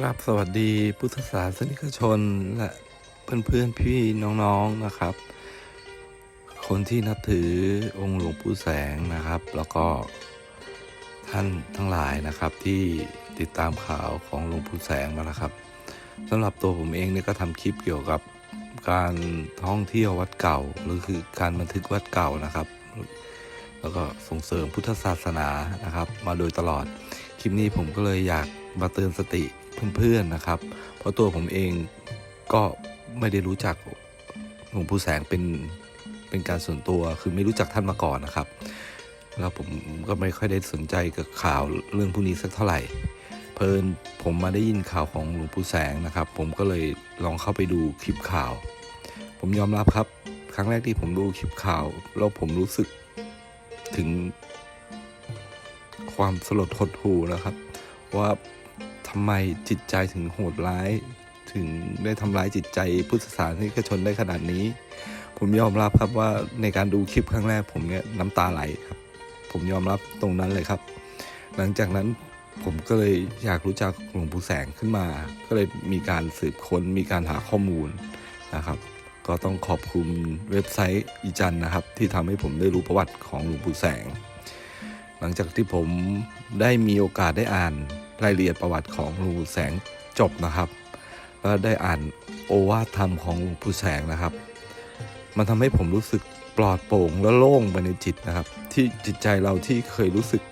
กราบสวัสดีพุทธศาสนิกชนและเพื่อนๆพี่น้องๆนะครับ คนที่นับถือองค์หลวงปู่แสงนะครับ แล้วก็ท่านทั้งหลายนะครับที่ติดตามข่าวของหลวงปู่แสงมาแล้วครับสำหรับตัวผมเองเนี่ยก็ทำคลิปเกี่ยวกับการท่องเที่ยววัดเก่าหรือคือการบันทึกวัดเก่านะครับ แล้วก็ส่งเสริมพุทธศาสนานะครับ มาโดยตลอดคลิปนี้ผมก็เลยอยากมาเตือนสติ เพื่อนๆนะครับ เพราะตัวผมเองก็ไม่ได้รู้จักหลวงปู่แสงเป็นเป็นการส่วนตัวคือไม่รู้จักท่านมาก่อนนะครับ แล้วผมก็ไม่ค่อยได้สนใจกับข่าวเรื่องพวกนี้สักเท่าไหร่ เพลินผมมาได้ยินข่าวของหลวงปู่แสงนะครับ ผมก็เลยลองเข้าไปดูคลิปข่าว ผมยอมรับครับ ครั้งแรกที่ผมดูคลิปข่าว แล้วผมรู้สึกถึงความสลดหดหูนะครับ ว่า ทำไมจิตใจถึงโหดร้าย ถึงได้ทำร้ายจิตใจพุทธศาสนิกชนได้ขนาดนี้ ผมยอมรับครับว่าในการดูคลิปครั้งแรกผมเนี่ยน้ำตาไหลครับ ผมยอมรับตรงนั้นเลยครับ หลังจากนั้นผมก็เลยอยากรู้จักหลวงปู่แสงขึ้นมา ก็เลยมีการสืบค้นมีการหาข้อมูลนะครับ ก็ต้องขอบคุณเว็บไซต์อีจันนะครับ ที่ทำให้ผมได้รู้ประวัติของหลวงปู่แสง หลังจากที่ผมได้มีโอกาสได้อ่าน รายละเอียดประวัติของหลวงปู่แสงจบนะครับแล้วได้อ่านโอวาทธรรมของหลวงปู่แสงนะครับ มันทำให้ผมรู้สึกปลอดโปร่งและโล่งไปในจิตนะครับ ที่จิตใจเราที่เคยรู้สึก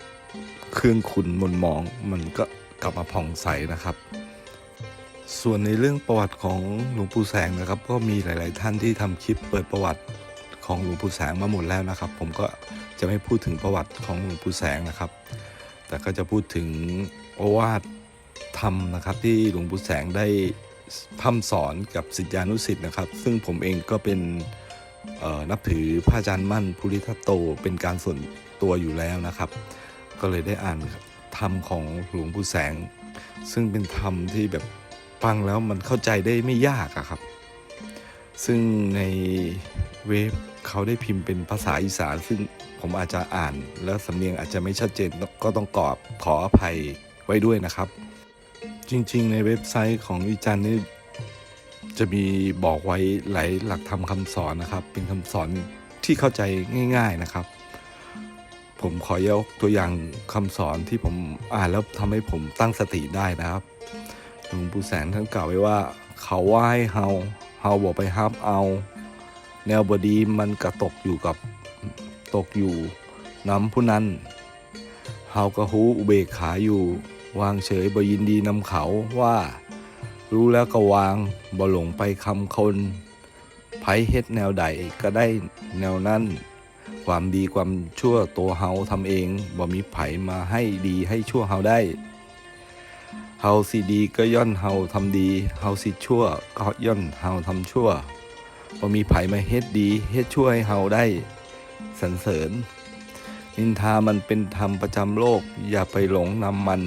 เครื่องขุนมนหมอง มันก็กลับมาผ่องใสนะครับ ส่วนในเรื่องประวัติของหลวงปู่แสงนะครับ ก็มีหลาย ๆ ท่านที่ทำคลิปเปิดประวัติของหลวงปู่แสงมาหมดแล้วนะครับ ผมก็จะไม่พูดถึงประวัติของหลวงปู่แสงนะครับ แต่ก็จะพูดถึงโอวาทธรรมนะครับที่หลวงปู่แสงได้พร่ำสอนกับศิษยานุศิษย์นะครับ ซึ่งผมเองก็เป็นนับถือพระอาจารย์มั่นภูริทัตโตเป็นการส่วนตัวอยู่แล้วนะครับ ก็เลยได้อ่านธรรมของหลวงปู่แสง ซึ่งเป็นธรรมที่แบบฟังแล้วมันเข้าใจได้ไม่ยากอะครับ ซึ่งในเว็บเขาได้พิมพ์เป็นภาษาอีสาน ซึ่งผมอาจจะอ่าน แล้วสำเนียงอาจจะไม่ชัดเจนก็ต้องกรอบขออภัยไว้ด้วยนะครับ จริงๆ ในเว็บไซต์ของอีจันนี่จะมีบอกไว้หลายหลักธรรมคำสอนนะครับ เป็นคำสอนที่เข้าใจง่าย ๆนะครับ ผมขอยกตัวอย่างคำสอนที่ผมอ่านแล้วทำให้ผมตั้งสติได้นะครับหลวงปู่แสงท่านกล่าวไว้ว่า เขาว่าให้เฮา เฮาบอกไปฮับเอา แนวบดีมันกระตกอยู่กับตกอยู่น้ำผู้นั้นเฮาก็ฮู้อุเบกขาอยู่ วางเฉยบยินดีนำเขาว่า รู้แล้วก็วางบ่หลงไปคำคนไผเฮ็ดแนวใดก็ได้แนวนั้น ความดีความชั่วตัวเฮาทำเองบ่มีไผมาให้ดีให้ชั่วเฮาได้าสิดีก็ย่อนเฮาทำดีเฮาสิชั่วก็ย่อนเฮาทำชั่วบ่มีไผมาเฮ็ดดีเฮ็ดช่วให้เฮาได้สรรเสริญ นินทามันเป็นธรรมประจำโลก อย่าไปหลงนำมัน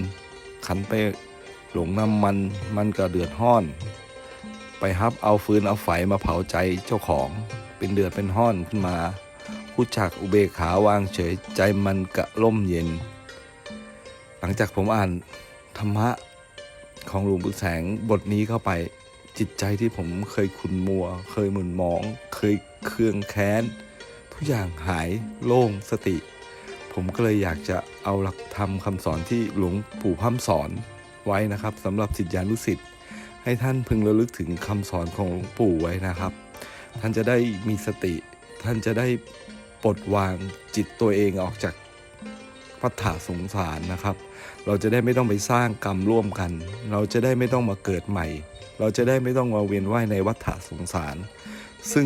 ขันไปหลงนำมัน มันก็เดือดห้อน ไปฮับเอาฟืนเอาไฟมาเผาใจเจ้าของ เป็นเดือดเป็นห้อนขึ้นมาผู้จักอุเบกขาวางเฉยใจมันกะล่มเย็น หลังจากผมอ่านธรรมะ ของหลวงปู่แสงบทนี้เข้าไปจิตใจที่ผมเคยขุนมัว เคยหมุนหมอง เคยเครืองแค้น ทุกอย่างหายโล่งสติ ผมก็เลยอยากจะเอาหลักธรรมคำสอนที่หลวงปู่พ่ำสอนไว้นะครับสำหรับศิษยานุศิษย์ให้ท่านพึงระลึกถึงคำสอนของหลวงปู่ไว้นะครับ ท่านจะได้มีสติ ท่านจะได้ปลดวางจิตตัวเองออกจาก พัฏฐาสงสารนะครับ เราจะได้ไม่ต้องไปสร้างกรรมร่วมกัน เราจะได้ไม่ต้องมาเกิดใหม่ เราจะได้ไม่ต้องมาเวียนว่ายในวัฏฏะสงสาร ซึ่ง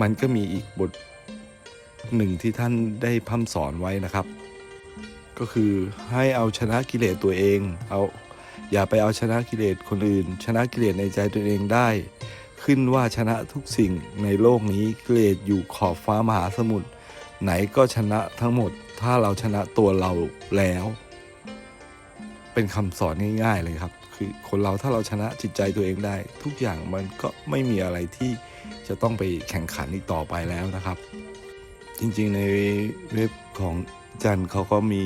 มันก็มีอีกบทหนึ่งที่ท่านได้พร่ำสอนไว้นะครับ ก็คือให้เอาชนะกิเลสตัวเอง เอาอย่าไปเอาชนะกิเลสคนอื่น ชนะกิเลสในใจตัวเองได้ ขึ้นว่าชนะทุกสิ่งในโลกนี้กิเลสอยู่ขอบฟ้ามหาสมุทร ไหนก็ชนะทั้งหมด ถ้าเราชนะตัวเราแล้ว เป็นคำสอนง่ายๆเลยครับ คือคนเราถ้าเราชนะจิตใจตัวเองได้ ทุกอย่างมันก็ไม่มีอะไรที่จะต้องไปแข่งขันอีกต่อไปแล้วนะครับ จริงๆในเว็บของจันเขาก็มี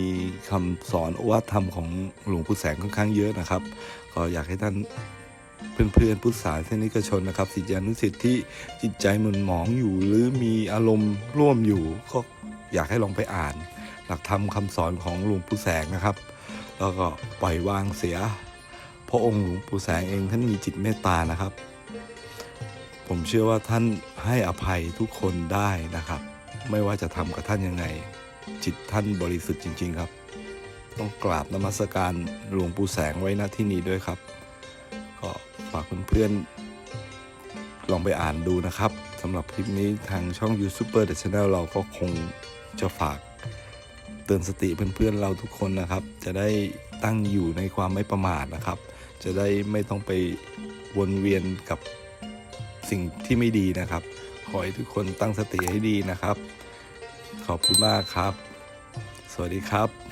คำสอนอวาทธรรมของหลวงปู่แสงค่อนข้างเยอะนะครับ ก็อยากให้ท่าน เพื่อนๆพุทธศาสนิกชนนะครับศิษยานุศิษย์ที่จิตใจหมุนหมองอยู่ หรือมีอารมณ์ร่วมอยู่ ก็อยากให้ลองไปอ่าน หลักธรรมคำสอนของหลวงปู่แสงนะครับ แล้วก็ปล่อยวางเสีย พระองค์หลวงปู่แสงเองท่านมีจิตเมตตานะครับ ผมเชื่อว่าท่านให้อภัยทุกคนได้นะครับ ไม่ว่าจะทำกับท่านยังไง จิตท่านบริสุทธิ์จริง ๆครับ ต้องกราบนมัสการหลวงปู่แสงไว้ณที่นี้ด้วยครับก็ ฝากเพื่อนๆลองไปอ่านดูนะครับสำหรับคลิปนี้ทางช่อง YouTuber The Channel เราก็คงจะฝากเตือนสติเพื่อนๆเราทุกคนนะครับ จะได้ตั้งอยู่ในความไม่ประมาทนะครับ จะได้ไม่ต้องไปวนเวียนกับสิ่งที่ไม่ดีนะครับ ขอให้ทุกคนตั้งสติให้ดีนะครับ ขอบคุณมากครับ สวัสดีครับ